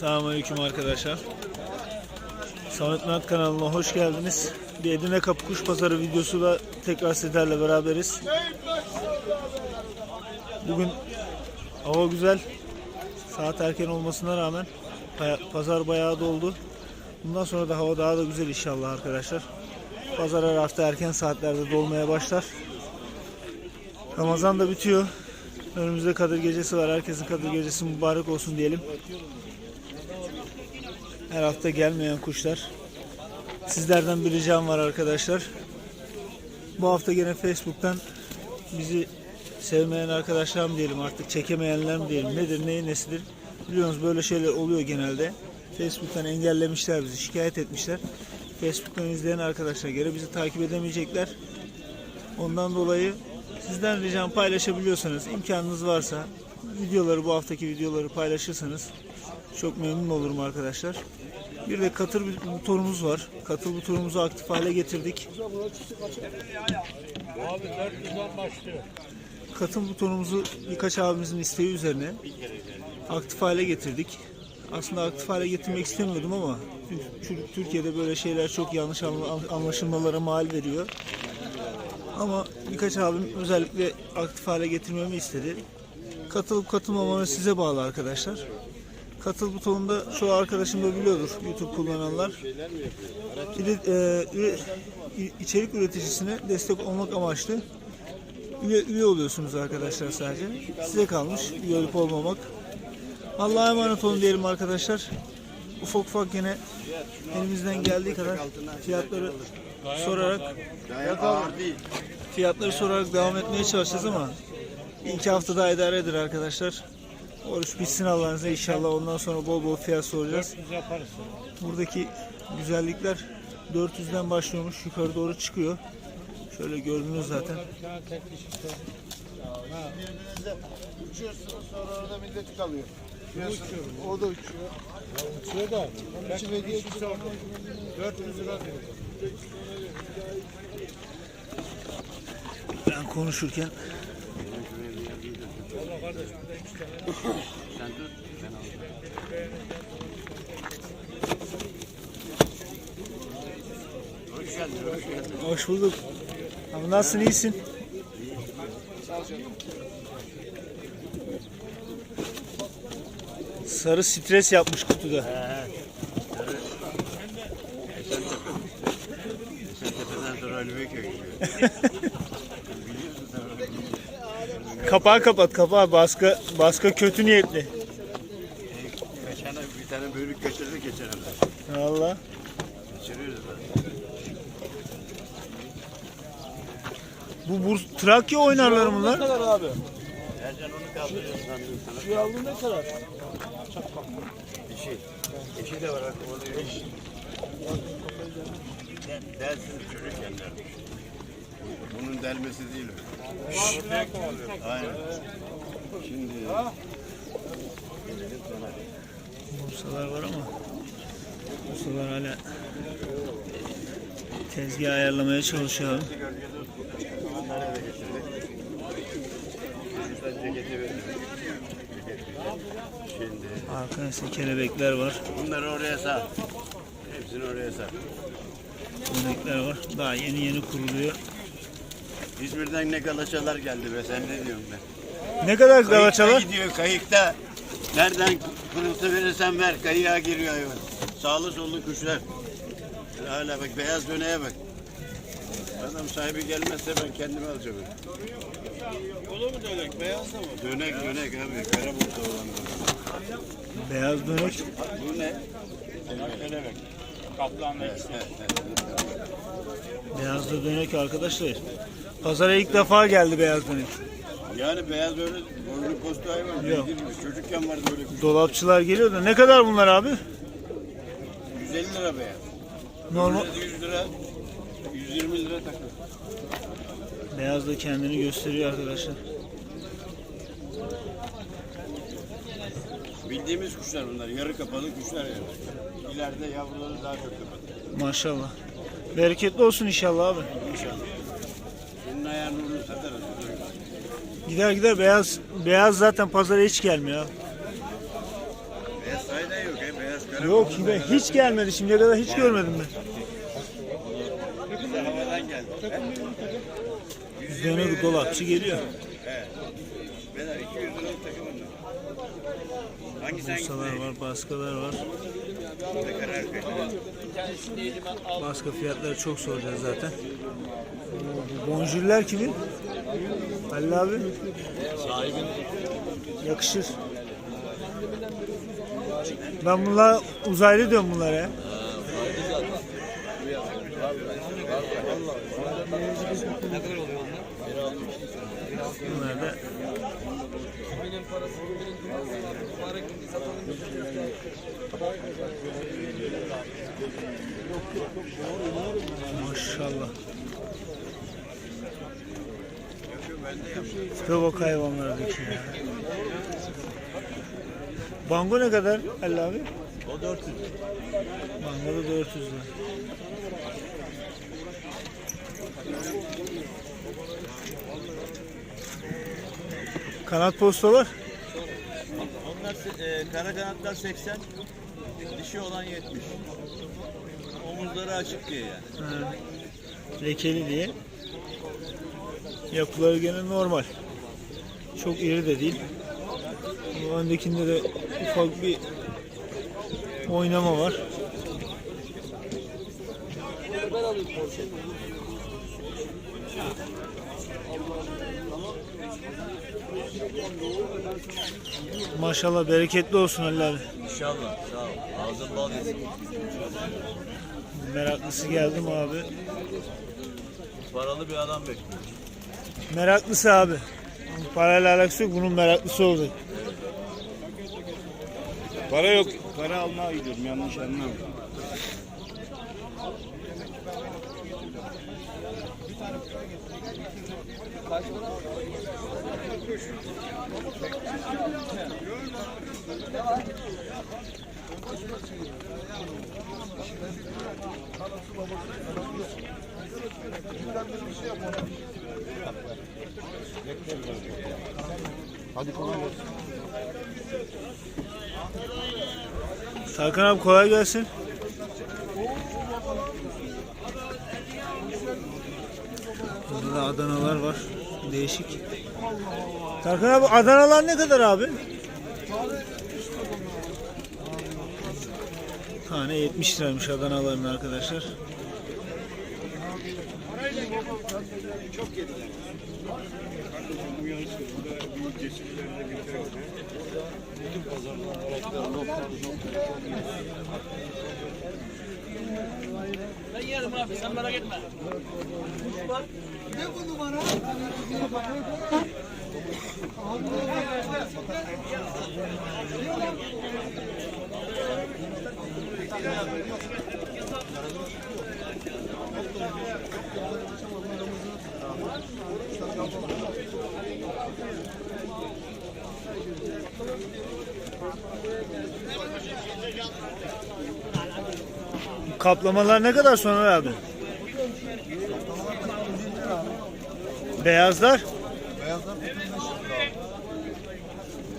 Selamünaleyküm arkadaşlar. Samet Mert kanalına hoş geldiniz. Bir Edirne Kapı Kuş Pazarı videosuyla tekrar sizlerle beraberiz. Bugün hava güzel. Saat erken olmasına rağmen pazar bayağı doldu. Bundan sonra da hava daha da güzel inşallah arkadaşlar. Pazar her hafta erken saatlerde dolmaya başlar. Ramazan da bitiyor. Önümüzde Kadir Gecesi var. Herkesin Kadir Gecesi mübarek olsun diyelim. Her hafta gelmeyen kuşlar. Sizlerden bir ricam var arkadaşlar. Bu hafta gene Facebook'tan bizi sevmeyen arkadaşlar mı diyelim artık çekemeyenler mi diyelim nedir neyin nesidir biliyorsunuz böyle şeyler oluyor genelde. Facebook'tan engellemişler bizi şikayet etmişler. Facebook'tan izleyen arkadaşlar göre bizi takip edemeyecekler. Ondan dolayı sizden ricam paylaşabiliyorsanız imkanınız varsa videoları bu haftaki videoları paylaşırsanız çok memnun olurum arkadaşlar. Bir de katıl butonumuz var. Katıl butonumuzu aktif hale getirdik. Abi 400'den başlıyor. Katıl butonumuzu birkaç abimizin isteği üzerine aktif hale getirdik. Aslında aktif hale getirmek istemiyordum ama Türkiye'de böyle şeyler çok yanlış anla- anlaşılmalara mal veriyor. Ama birkaç abim özellikle aktif hale getirmemi istedi. Katılıp katılmamanız size bağlı arkadaşlar. Katıl butonunda şu arkadaşım da biliyordur YouTube kullananlar. De, e, üre- içerik üreticisine destek olmak amaçlı üye, üye oluyorsunuz arkadaşlar sadece. Size kalmış üye olup olmamak. Allah'a emanet olun diyelim arkadaşlar. Ufak ufak yine elimizden geldiği kadar fiyatları sorarak fiyatları sorarak devam etmeye çalışacağız ama iki hafta daha idare eder arkadaşlar. Oruç bitsin Allah'ın izniyle inşallah ondan sonra bol bol fiyat soracağız. 400 yaparız. Buradaki güzellikler 400'den başlıyormuş yukarı doğru çıkıyor. Şöyle gördünüz zaten. Birbirinize uçuyorsunuz sonra orada millet kalıyor. Uçuyorsun, o da uçuyor. Uçuyor da. Onun için hediye 400 lira diyor. Ben konuşurken Hoş bulduk. Abi nasılsın iyisin? Sarı stres yapmış kutuda. Esentepe'den sonra Beyköy gidiyor. Kapağı kapat kapağı baskı baskı kötü niyetli. Geçen ay bir tane bölük kaçırdı geçen hafta. Valla. Kaçırıyoruz. Bu Burs Trakya oynarları bunlar. kadar abi? Ercan onu kaldırıyor sandım sana. Şu yavru ne kadar? Dişi. Dişi de var artık orada dişi. Der, dersin çocukken dermiş. Bunun delmesi değil? Aynen. Şimdi Bursalar var ama Bursalar hala tezgah ayarlamaya çalışıyor abi. onları eve getirdik. Çocuklar ceketi verdim. Ceket. Şimdi Arkada ise kelebekler var. bunları oraya sar. Hepsini oraya sar. Kelebekler var. Daha yeni yeni kuruluyor. İzmir'den ne galaçalar geldi be sen ne diyorsun be? Ne kadar Kayıkta galaçalar? gidiyor kayıkta. Nereden kırıltı verirsen ver kayığa giriyor hayvan. Sağlı sollu kuşlar. Hala bak beyaz döneğe bak. Adam sahibi gelmezse ben kendime alacağım. Da mı dönek? Beyaz da mı? Dönek dönek abi. Kara bulutlu olan. Beyaz dönek. Bu ne? Kelebek. Kaplanla ikisi. evet, evet. Beyaz da dönek arkadaşlar. Pazara ilk defa geldi beyaz dönek. Yani beyaz öyle boynu postu hayvan. Yok. Çocukken vardı böyle kuş. Dolapçılar geliyor da ne kadar bunlar abi? 150 lira beyaz. Normal. Burada 100 lira. 120 lira takı. Beyaz da kendini gösteriyor arkadaşlar. Bildiğimiz kuşlar bunlar. Yarı kapalı kuşlar yani. İleride yavruları daha çok kapalı. Maşallah. Bereketli olsun inşallah abi. İnşallah. Senin ayağını vurur satarız. Gider gider beyaz beyaz zaten pazara hiç gelmiyor. Beyaz sayı da yok. He. Beyaz kara. Yok ben hiç gelmedi şimdiye kadar hiç görmedim ben. Bize havadan geldi. Üzerine dolapçı geliyor. Beyler 200 liralık takım bunlar. Hangisi hangisi? Masalar var, baskalar var. Ne? Baska fiyatları çok soracağız zaten. Bu bonjürler kimin? Halil abi. Sahibin Yakışır. Ben bunlar uzaylı diyorum bunlara ya. Bunlar da Maşallah. Tipe bak hayvanlardaki ya. Bango ne kadar Ali abi? o 400. Bango da 400 lira. Kanat postalar Onlar e, kara kanatlar 80, dişi olan 70. Omuzları açık diye yani. ha, lekeli diye. Yapıları gene normal. Çok iri de değil. Ama öndekinde de ufak bir oynama var. Maşallah bereketli olsun Ali abi. İnşallah. Sağ ol. Ağzın bal yesin. Meraklısı geldim abi. Paralı bir adam bekliyor. Meraklısı abi. Parayla alakası yok. Bunun meraklısı oldu. Para yok. Para almaya gidiyorum yanlış anlama. Hadi kolay gelsin. Abi kolay gelsin. Burada da Adanalar var. Değişik. Tarkan abi Adanalar ne kadar abi? Tane 70 liraymış Adanaların arkadaşlar. Kaplamalar ne kadar sonra abi? Beyazlar? Beyazlar 35 lira.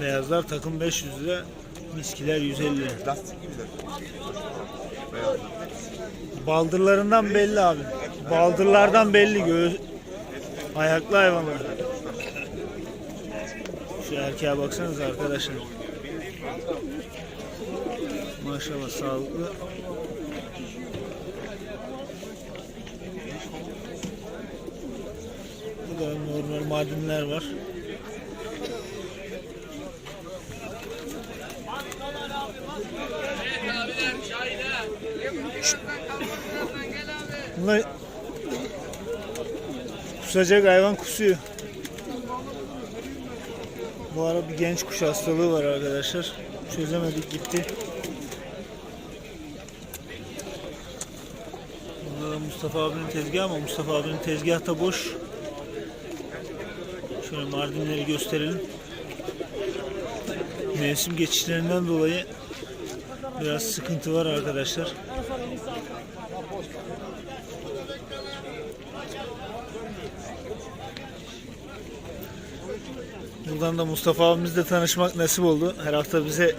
Beyazlar takım 500 lira, miskiler 150 lira. Lastik gibiler. Beyazlar. Baldırlarından belli abi. Baldırlardan belli göğüs ayaklı hayvanlar. Şu erkeğe baksanız arkadaşlar. Maşallah sağlıklı. Burada normal madinler var. Bunlar kusacak hayvan kusuyor. Bu ara bir genç kuş hastalığı var arkadaşlar. Çözemedik gitti. Da Mustafa abinin tezgahı ama Mustafa abinin tezgahı da boş. Şöyle Mardinleri gösterelim. Mevsim geçişlerinden dolayı biraz sıkıntı var arkadaşlar. Buradan da Mustafa abimizle tanışmak nasip oldu. Her hafta bize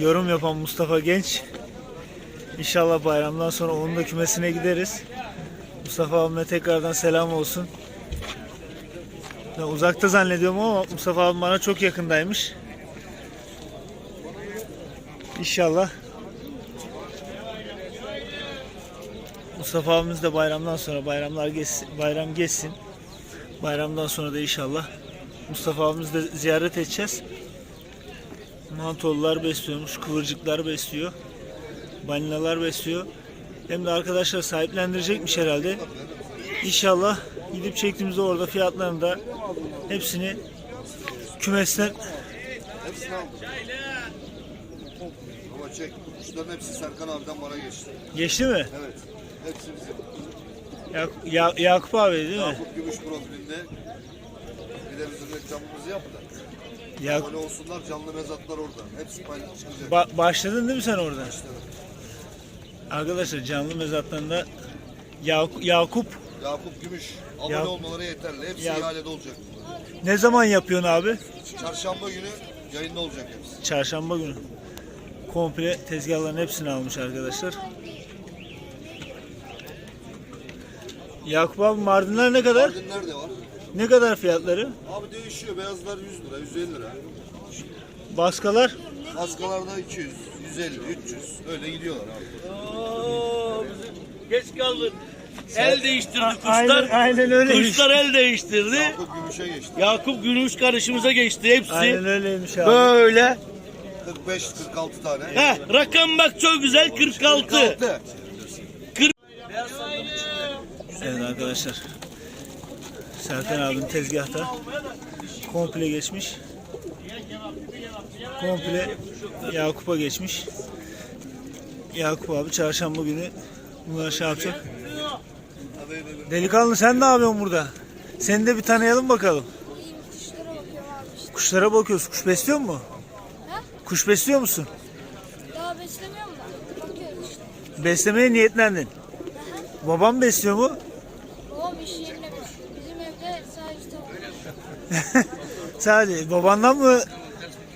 yorum yapan Mustafa Genç. İnşallah bayramdan sonra onun da kümesine gideriz. Mustafa abime tekrardan selam olsun. Ben uzakta zannediyorum ama Mustafa abim bana çok yakındaymış. İnşallah Mustafa abimiz de bayramdan sonra bayramlar geçsin, bayram geçsin. Bayramdan sonra da inşallah Mustafa abimizi de ziyaret edeceğiz. Mantolular besliyormuş, kıvırcıklar besliyor. Balinalar besliyor. Hem de arkadaşlar sahiplendirecekmiş herhalde. İnşallah gidip çektiğimizde orada fiyatlarını da hepsini kümesten çek. Kuşların hepsi Serkan abiden bana geçti. geçti mi? Evet. Hepsi bizim. Ya, Ya- Yakup abi değil mi? Yakup Gümüş profilinde. Bir de bizim reklamımızı yap da. Ya, Abone olsunlar canlı mezatlar orada. Hepsi paylaş çıkacak. ba- başladın değil mi sen orada? Arkadaşlar canlı mezatlarında Yakup, Yakup Yakup Gümüş. Abone Ya- olmaları yeterli. Hepsi Ya- ihalede olacak. ne zaman yapıyorsun abi? Çarşamba günü yayında olacak hepsi. Çarşamba günü. Komple tezgahların hepsini almış arkadaşlar. Yakup abi Mardinler ne kadar? Mardinler de var. Ne kadar fiyatları? Abi değişiyor. Beyazlar 100 lira, 150 lira. Baskalar? Maskalarda 200, 150, 300. Öyle gidiyorlar abi. Oo, bizim geç kaldık. El değiştirdi Aynen, kuşlar. aynen öyle. Kuşlar el değiştirdi. Yakup Gümüş'e geçti. Yakup Gümüş karışımıza geçti hepsi. Aynen öyleymiş abi. Böyle. 45-46 tane. Heh, rakam bak çok güzel 46. 46. Evet arkadaşlar. Serkan abinin tezgahta komple geçmiş. Komple Yakup'a geçmiş. Yakup abi çarşamba günü bunları şey yapacak. Delikanlı sen ne yapıyorsun burada? Seni de bir tanıyalım bakalım. Kuşlara bakıyorsun. Kuş besliyor mu? Kuş besliyor musun? Daha beslemiyorum da. Bakıyoruz işte. Beslemeye niyetlendin. Babam besliyor mu? Babam iş yerine besliyor. Bizim evde sadece tavuk. Sadece babandan mı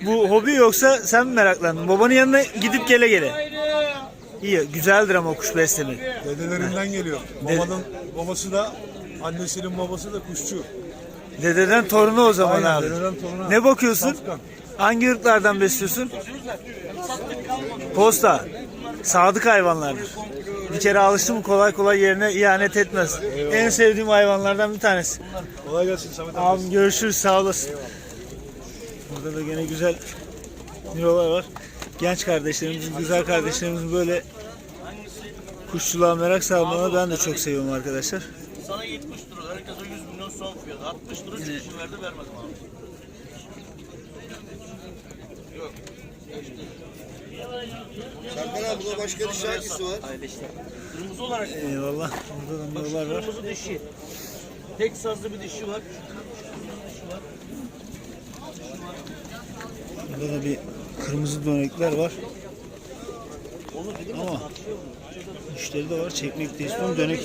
bu hobi yoksa sen mi meraklandın? Babanın yanına gidip gele gele. İyi, güzeldir ama kuş beslemek. Dedelerinden geliyor. Babanın babası da annesinin babası da kuşçu. Dededen torunu o zaman Aynen, abi. dededen toruna. Ne bakıyorsun? Safkan. Hangi ırklardan besliyorsun? Posta. Sadık hayvanlardır. Bir kere alıştı mı kolay kolay yerine ihanet etmez. En sevdiğim hayvanlardan bir tanesi. Kolay gelsin Samet abi. Abim görüşürüz sağ olasın. Burada da gene güzel mirolar var. Genç kardeşlerimizin, güzel kardeşlerimizin böyle kuşçuluğa merak salmalarını ben de çok seviyorum arkadaşlar. Sana 70 lira. Herkese 100 milyon son fiyatı. 60 lira çıkışı verdi vermedim abi. Serkan abi burada başka dişi hangisi var? Kırmızı olarak Eyvallah. Burada da mirolar var. kırmızı dişi. Tek sazlı bir dişi var. Burada da bir kırmızı dönekler var. Ama müşteri de var. Çekmek de istiyorum. Dönek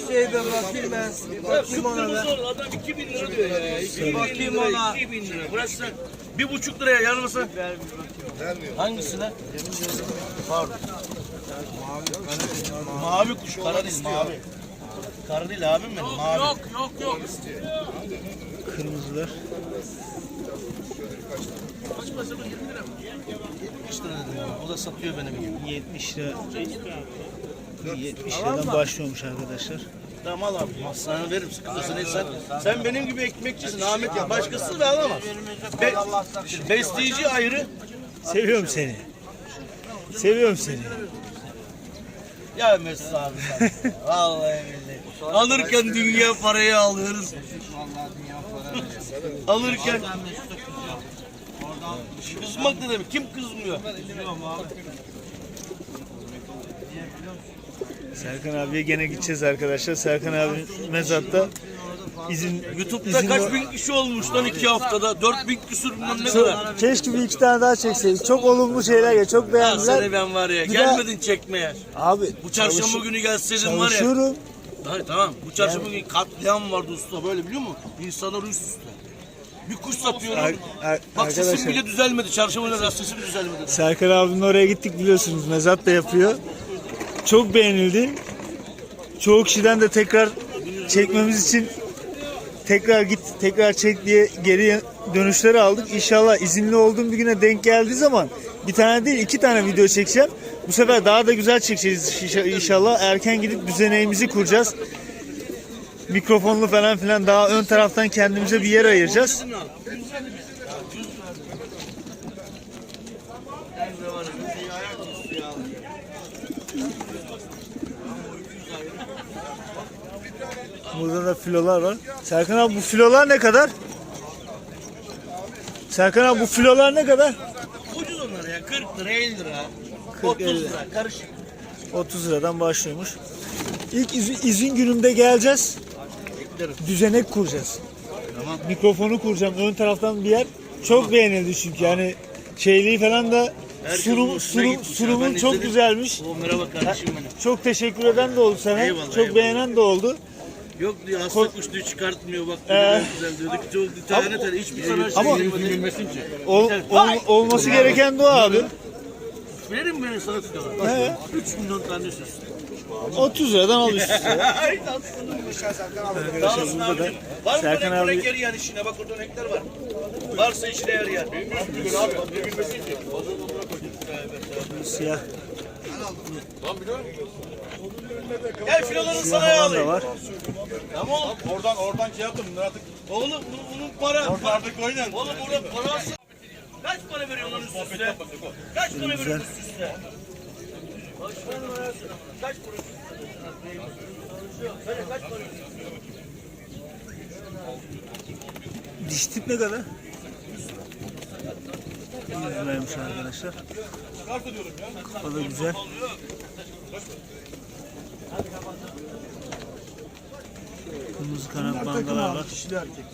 Ya şu kırmızı olan adam 2000 lira diyor ya. 2000 lira, 2000 lira. Burası bir buçuk liraya yarın mısın? Vermiyor. Hangisine? Pardon. Mavi kuş, kara değil, mavi. Kara değil abim benim, mavi. Yok, yok, yok. kırmızılar. Kaç lira dedim ya? O da satıyor benim gibi. 70 lira. 70 liradan başlıyormuş arkadaşlar. Tamam al abi. Sana veririm sıkıntısın. Sen, sen benim gibi ekmekçisin Ahmet ya. Başkası da alamaz. Be, besleyici ayrı. Seviyorum seni. Seviyorum seni. Ya Mesut abi. Vallahi billahi. Alırken dünya parayı alıyoruz. Alırken Kızmak ne demek? Kim kızmıyor? Serkan abiye gene gideceğiz arkadaşlar. Serkan abi mezatta izin YouTube'da izin kaç bin kişi olmuş lan iki haftada? Dört bin küsür bilmem ne kadar. Keşke bir iki tane daha çekseydik. Çok olumlu şeyler ya. Çok Ya beğendiler. seni ben var ya Bir gelmedin çekmeye. Abi Bu çarşamba çalış- günü gelseydin var ya. çalışıyorum. Hayır tamam. Bu çarşamba günü katliam vardı usta böyle biliyor musun? İnsanlar üst üste. Bir kuş satıyorum. Ar- ar- Bak sesim arkadaşlar bile düzelmedi. Çarşamba günü sesim düzelmedi. Serkan abinin oraya gittik biliyorsunuz. Mezat da yapıyor. Çok beğenildi. Çoğu kişiden de tekrar çekmemiz için tekrar git tekrar çek diye geri dönüşleri aldık. İnşallah izinli olduğum bir güne denk geldiği zaman bir tane değil iki tane video çekeceğim. Bu sefer daha da güzel çekeceğiz inşa- inşallah. Erken gidip düzeneğimizi kuracağız. Mikrofonlu falan filan daha ön taraftan kendimize bir yer ayıracağız. Burada da filolar var. Serkan abi bu filolar ne kadar? Serkan abi bu filolar ne kadar? Ucuz onlar ya. 40 lira 50 lira. 40, 30 50. lira. Karışık. 30 liradan başlıyormuş. İlk izin, izin günümde geleceğiz. Düzenek kuracağız. Mikrofonu kuracağım. Ön taraftan bir yer. Çok beğenildi çünkü. Yani şeyliği falan da Herkes sunum, hoşuna gitmiş Ben çok izledim. güzelmiş. O merhaba kardeşim benim. Çok teşekkür eden de oldu sana. Eyvallah, çok eyvallah. beğenen de oldu. Yok diyor hasta Ko- kuş diyor çıkartmıyor bak Ee. diyor güzel diyorduk. Çok bir tane tane hiçbir sana Ama- şey bilmesin ki. Ol- ol- olması gereken de o abi. Verin beni sana. He. 3 milyon tane süs. 30 liradan al üst üste. Sağ olasın abicim. Var mı Serkan abi- renk yarayan işine? Bak burada renkler var. Varsa işine yarayan. Siyah, Gel filoları sana siyah olan da alayım. var. Tamam oğlum. Oradan oradan şey yaptım. Bunlar artık Oğlum bu- bunun para. orada artık oynan. Oğlum burada parası. Kaç para veriyorsun üst üste? Kaç para veriyorsun üst üste? Kaç para? Söyle kaç para? Diş tip ne kadar? 100 liraymış arkadaşlar. Kafa da güzel. Kırmızı kanat bandalar var. Kişili erkek.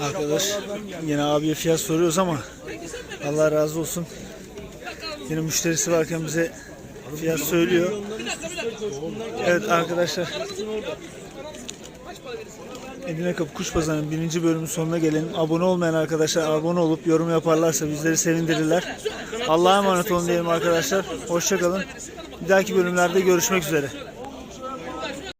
Arkadaş yine abiye fiyat soruyoruz ama Allah razı olsun. Yine müşterisi varken bize fiyat söylüyor. Evet arkadaşlar. Edirne Kapı Kuş Pazarı'nın birinci bölümün sonuna gelelim. Abone olmayan arkadaşlar abone olup yorum yaparlarsa bizleri sevindirirler. Allah'a emanet olun diyelim arkadaşlar. Hoşçakalın. Bir dahaki bölümlerde görüşmek üzere.